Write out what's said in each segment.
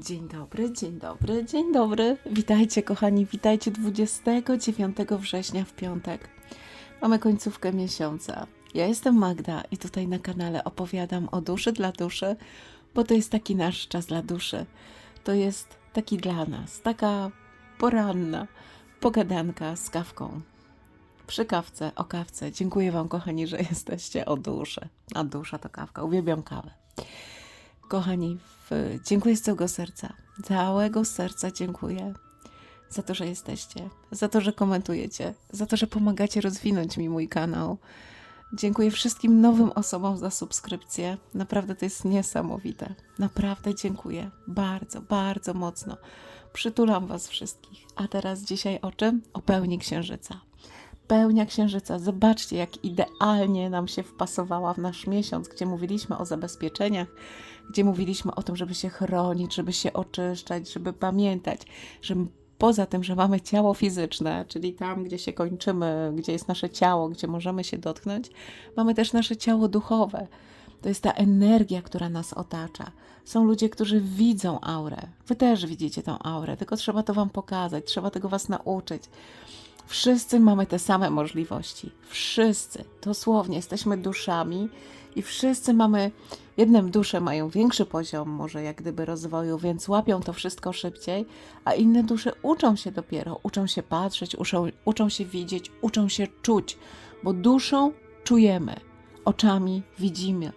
Dzień dobry, dzień dobry, dzień dobry. Witajcie, kochani, witajcie 29 września w piątek. Mamy końcówkę miesiąca. Ja jestem Magda i tutaj na kanale opowiadam o duszy dla duszy, bo to jest taki nasz czas dla duszy. To jest taki dla nas, taka poranna pogadanka z kawką. Przy kawce, o kawce. Dziękuję Wam, kochani, że jesteście o duszę. A dusza to kawka. Uwielbiam kawę. Kochani, dziękuję z całego serca. Całego serca dziękuję za to, że jesteście, za to, że komentujecie, za to, że pomagacie rozwinąć mi mój kanał. Dziękuję wszystkim nowym osobom za subskrypcję. Naprawdę to jest niesamowite. Naprawdę dziękuję. Bardzo, bardzo mocno. Przytulam Was wszystkich. A teraz dzisiaj o czym? O pełni księżyca. Pełnia księżyca. Zobaczcie, jak idealnie nam się wpasowała w nasz miesiąc, gdzie mówiliśmy o zabezpieczeniach, gdzie mówiliśmy o tym, żeby się chronić, żeby się oczyszczać, żeby pamiętać, że poza tym, że mamy ciało fizyczne, czyli tam, gdzie się kończymy, gdzie jest nasze ciało, gdzie możemy się dotknąć, mamy też nasze ciało duchowe. To jest ta energia, która nas otacza. Są ludzie, którzy widzą aurę. Wy też widzicie tą aurę, tylko trzeba to Wam pokazać, trzeba tego Was nauczyć. Wszyscy mamy te same możliwości. Wszyscy. Dosłownie jesteśmy duszami i wszyscy mamy. Jedne dusze mają większy poziom, może jak gdyby rozwoju, więc łapią to wszystko szybciej, a inne dusze uczą się dopiero, uczą się patrzeć, uczą, uczą się widzieć, uczą się czuć, bo duszą czujemy, oczami widzimy,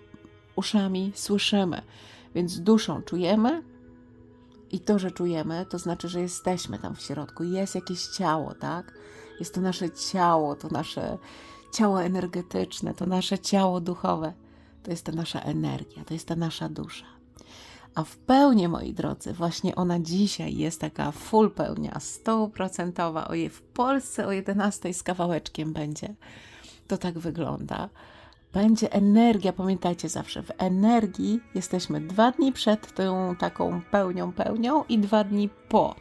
uszami słyszymy, więc duszą czujemy, i to, że czujemy, to znaczy, że jesteśmy tam w środku. Jest jakieś ciało, tak? Jest to nasze ciało, to nasze ciało energetyczne, to nasze ciało duchowe. To jest ta nasza energia, to jest ta nasza dusza. A w pełni, moi drodzy, właśnie ona dzisiaj jest taka full pełnia, stuprocentowa. Ojej, w Polsce o 11 z kawałeczkiem będzie. To tak wygląda będzie energia. Pamiętajcie zawsze, w energii jesteśmy dwa dni przed tą taką pełnią, pełnią i dwa dni po.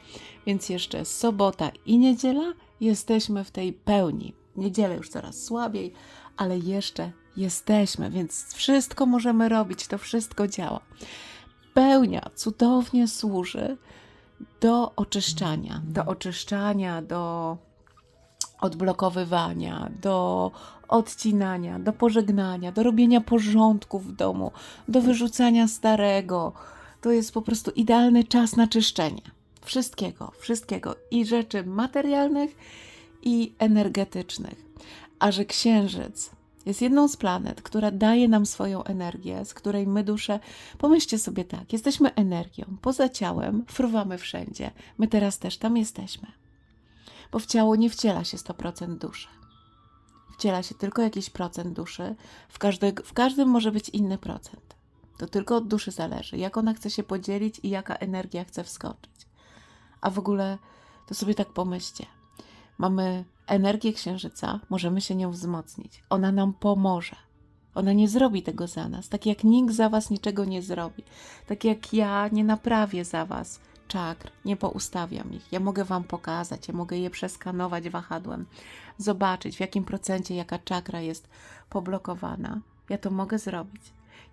Więc jeszcze sobota i niedziela jesteśmy w tej pełni. Niedzielę już coraz słabiej, ale jeszcze jesteśmy, więc wszystko możemy robić, to wszystko działa. Pełnia cudownie służy do oczyszczania, do oczyszczania, do odblokowywania, do odcinania, do pożegnania, do robienia porządku w domu, do wyrzucania starego. To jest po prostu idealny czas na czyszczenie wszystkiego, wszystkiego i rzeczy materialnych i energetycznych. A że księżyc jest jedną z planet, która daje nam swoją energię, z której my dusze, pomyślcie sobie tak, jesteśmy energią, poza ciałem, fruwamy wszędzie. My teraz też tam jesteśmy bo w ciało nie wciela się 100% duszy. Wciela się tylko jakiś procent duszy, w, każdy, w każdym może być inny procent. To tylko od duszy zależy, jak ona chce się podzielić i jaka energia chce wskoczyć. A w ogóle to sobie tak pomyślcie. Mamy energię księżyca, możemy się nią wzmocnić. Ona nam pomoże. Ona nie zrobi tego za nas, tak jak nikt za was niczego nie zrobi. Tak jak ja nie naprawię za was czakr, nie poustawiam ich. Ja mogę Wam pokazać, ja mogę je przeskanować wahadłem, zobaczyć w jakim procencie jaka czakra jest poblokowana. Ja to mogę zrobić.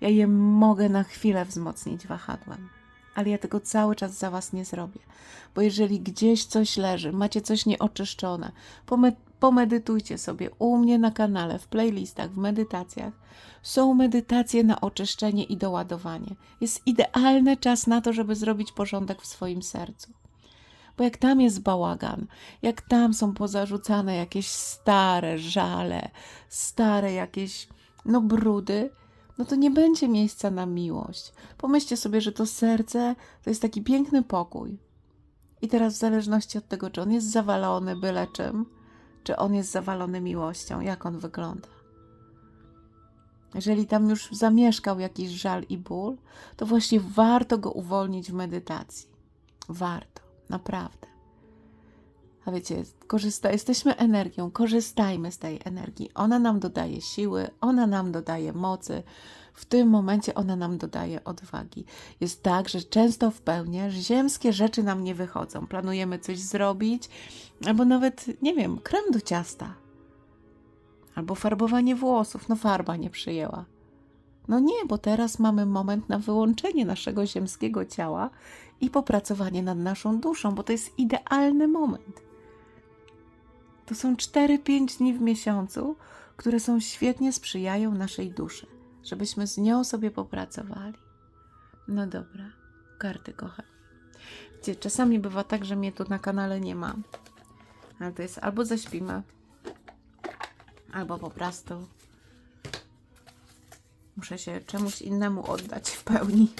Ja je mogę na chwilę wzmocnić wahadłem. Ale ja tego cały czas za Was nie zrobię. Bo jeżeli gdzieś coś leży, macie coś nieoczyszczone, pomedytujcie sobie u mnie na kanale, w playlistach, w medytacjach. Są medytacje na oczyszczenie i doładowanie. Jest idealny czas na to, żeby zrobić porządek w swoim sercu. Bo jak tam jest bałagan, jak tam są pozarzucane jakieś stare żale, stare jakieś no brudy, no to nie będzie miejsca na miłość. Pomyślcie sobie, że to serce to jest taki piękny pokój. I teraz w zależności od tego, czy on jest zawalony byle czym, czy on jest zawalony miłością, jak on wygląda. Jeżeli tam już zamieszkał jakiś żal i ból, to właśnie warto go uwolnić w medytacji. Warto, naprawdę. A wiecie, korzysta, jesteśmy energią, korzystajmy z tej energii. Ona nam dodaje siły, ona nam dodaje mocy. W tym momencie ona nam dodaje odwagi. Jest tak, że często w pełni ziemskie rzeczy nam nie wychodzą. Planujemy coś zrobić, albo nawet, nie wiem, krem do ciasta, albo farbowanie włosów. No, farba nie przyjęła. No nie, bo teraz mamy moment na wyłączenie naszego ziemskiego ciała i popracowanie nad naszą duszą, bo to jest idealny moment. To są 4-5 dni w miesiącu, które są świetnie sprzyjają naszej duszy, żebyśmy z nią sobie popracowali. No dobra, karty kocham. Gdzie czasami bywa tak, że mnie tu na kanale nie ma. Ale to jest albo zaśpimy, albo po prostu muszę się czemuś innemu oddać w pełni.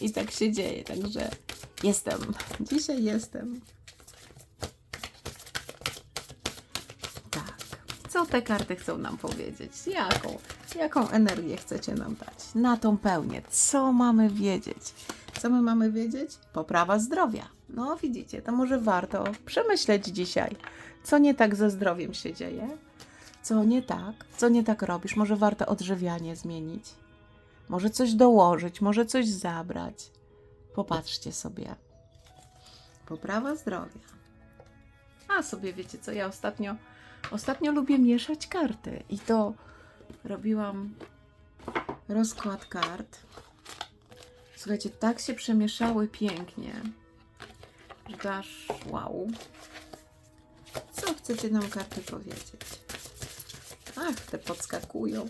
I tak się dzieje, także jestem. Dzisiaj jestem. Tak. Co te karty chcą nam powiedzieć? Jaką? Jaką energię chcecie nam dać? Na tą pełnię. Co mamy wiedzieć? Co my mamy wiedzieć? Poprawa zdrowia. No widzicie, to może warto przemyśleć dzisiaj, co nie tak ze zdrowiem się dzieje, co nie tak, co nie tak robisz. Może warto odżywianie zmienić, może coś dołożyć, może coś zabrać. Popatrzcie sobie. Poprawa zdrowia. A sobie wiecie co, ja ostatnio, ostatnio lubię mieszać karty i to robiłam rozkład kart. Słuchajcie, tak się przemieszały pięknie, że aż wow. Co chcecie nam karty powiedzieć? Ach, te podskakują.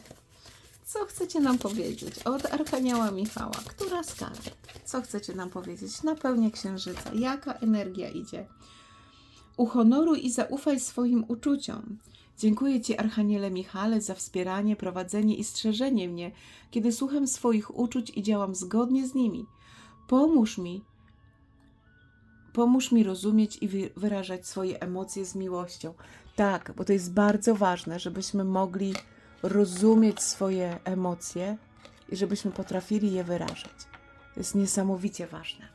Co chcecie nam powiedzieć od Archanioła Michała? Która z kart? Co chcecie nam powiedzieć? Na pełnię księżyca. Jaka energia idzie? Uhonoruj i zaufaj swoim uczuciom. Dziękuję Ci, Archaniele Michale, za wspieranie, prowadzenie i strzeżenie mnie, kiedy słucham swoich uczuć i działam zgodnie z nimi. Pomóż mi, pomóż mi rozumieć i wy- wyrażać swoje emocje z miłością. Tak, bo to jest bardzo ważne, żebyśmy mogli rozumieć swoje emocje i żebyśmy potrafili je wyrażać. To jest niesamowicie ważne.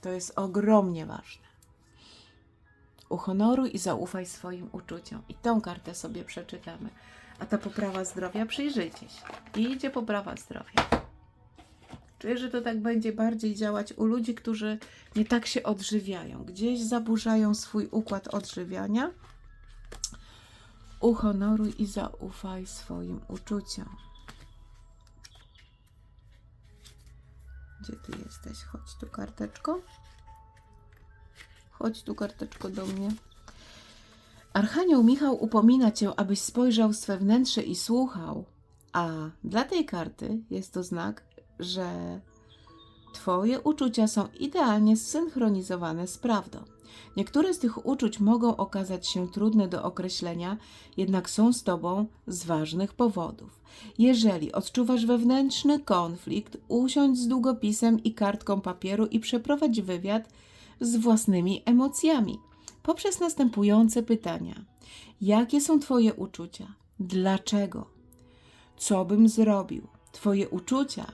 To jest ogromnie ważne. Uhonoruj i zaufaj swoim uczuciom. I tą kartę sobie przeczytamy. A ta poprawa zdrowia, przyjrzyjcie się. I idzie poprawa zdrowia. Czuję, że to tak będzie bardziej działać u ludzi, którzy nie tak się odżywiają. Gdzieś zaburzają swój układ odżywiania. Uhonoruj i zaufaj swoim uczuciom. Gdzie ty jesteś? Chodź tu, karteczko. Chodź tu, karteczko, do mnie. Archanioł Michał upomina cię, abyś spojrzał swe wnętrze i słuchał. A dla tej karty jest to znak, że Twoje uczucia są idealnie zsynchronizowane z prawdą. Niektóre z tych uczuć mogą okazać się trudne do określenia, jednak są z Tobą z ważnych powodów. Jeżeli odczuwasz wewnętrzny konflikt, usiądź z długopisem i kartką papieru i przeprowadź wywiad z własnymi emocjami poprzez następujące pytania: Jakie są Twoje uczucia? Dlaczego? Co bym zrobił? Twoje uczucia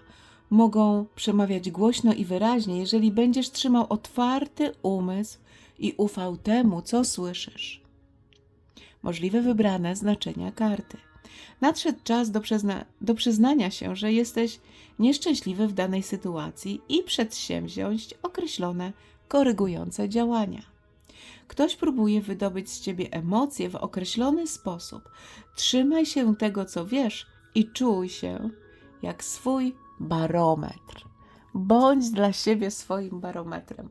mogą przemawiać głośno i wyraźnie, jeżeli będziesz trzymał otwarty umysł i ufał temu, co słyszysz. Możliwe wybrane znaczenia karty. Nadszedł czas do, przyzna- do przyznania się, że jesteś nieszczęśliwy w danej sytuacji i przedsięwziąć określone korygujące działania. Ktoś próbuje wydobyć z ciebie emocje w określony sposób. Trzymaj się tego, co wiesz i czuj się jak swój barometr. Bądź dla siebie swoim barometrem.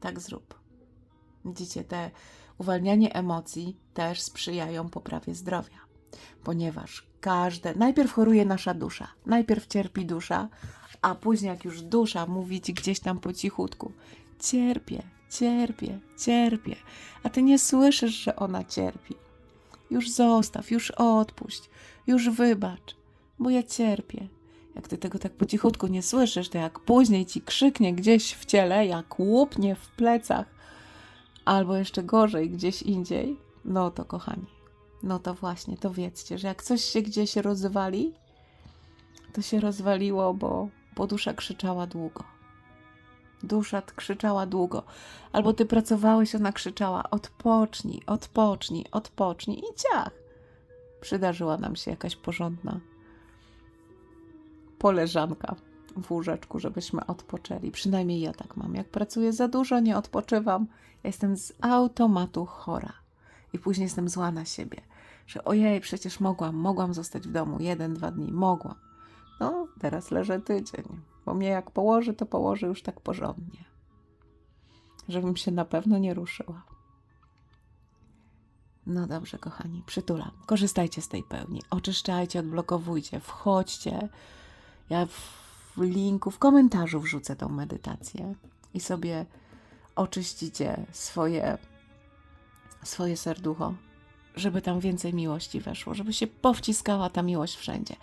Tak zrób. Widzicie, te uwalnianie emocji też sprzyjają poprawie zdrowia, ponieważ każde, najpierw choruje nasza dusza, najpierw cierpi dusza, a później jak już dusza mówi ci gdzieś tam po cichutku, cierpię, cierpię, cierpię, a ty nie słyszysz, że ona cierpi. Już zostaw, już odpuść, już wybacz, bo ja cierpię. Jak ty tego tak po cichutku nie słyszysz, to jak później ci krzyknie gdzieś w ciele, jak łupnie w plecach, albo jeszcze gorzej gdzieś indziej, no to kochani, no to właśnie, to wiedzcie, że jak coś się gdzieś rozwali, to się rozwaliło, bo, bo dusza krzyczała długo. Dusza krzyczała długo. Albo ty pracowałeś, ona krzyczała: odpocznij, odpocznij, odpocznij i ciach. Przydarzyła nam się jakaś porządna poleżanka w łóżeczku, żebyśmy odpoczęli. Przynajmniej ja tak mam. Jak pracuję za dużo, nie odpoczywam, ja jestem z automatu chora. I później jestem zła na siebie, że ojej, przecież mogłam, mogłam zostać w domu jeden, dwa dni, mogłam. No, teraz leżę tydzień, bo mnie jak położy, to położy już tak porządnie, żebym się na pewno nie ruszyła. No dobrze, kochani, przytulam. Korzystajcie z tej pełni. Oczyszczajcie, odblokowujcie, wchodźcie. Ja w linku, w komentarzu wrzucę tą medytację i sobie oczyścicie swoje, swoje serducho, żeby tam więcej miłości weszło, żeby się powciskała ta miłość wszędzie.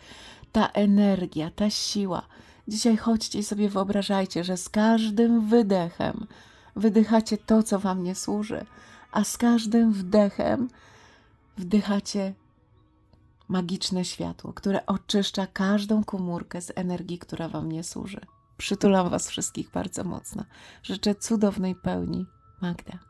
Ta energia, ta siła. Dzisiaj chodźcie i sobie wyobrażajcie, że z każdym wydechem wydychacie to, co wam nie służy, a z każdym wdechem wdychacie magiczne światło, które oczyszcza każdą komórkę z energii, która wam nie służy. Przytulam was wszystkich bardzo mocno. Życzę cudownej pełni. Magda.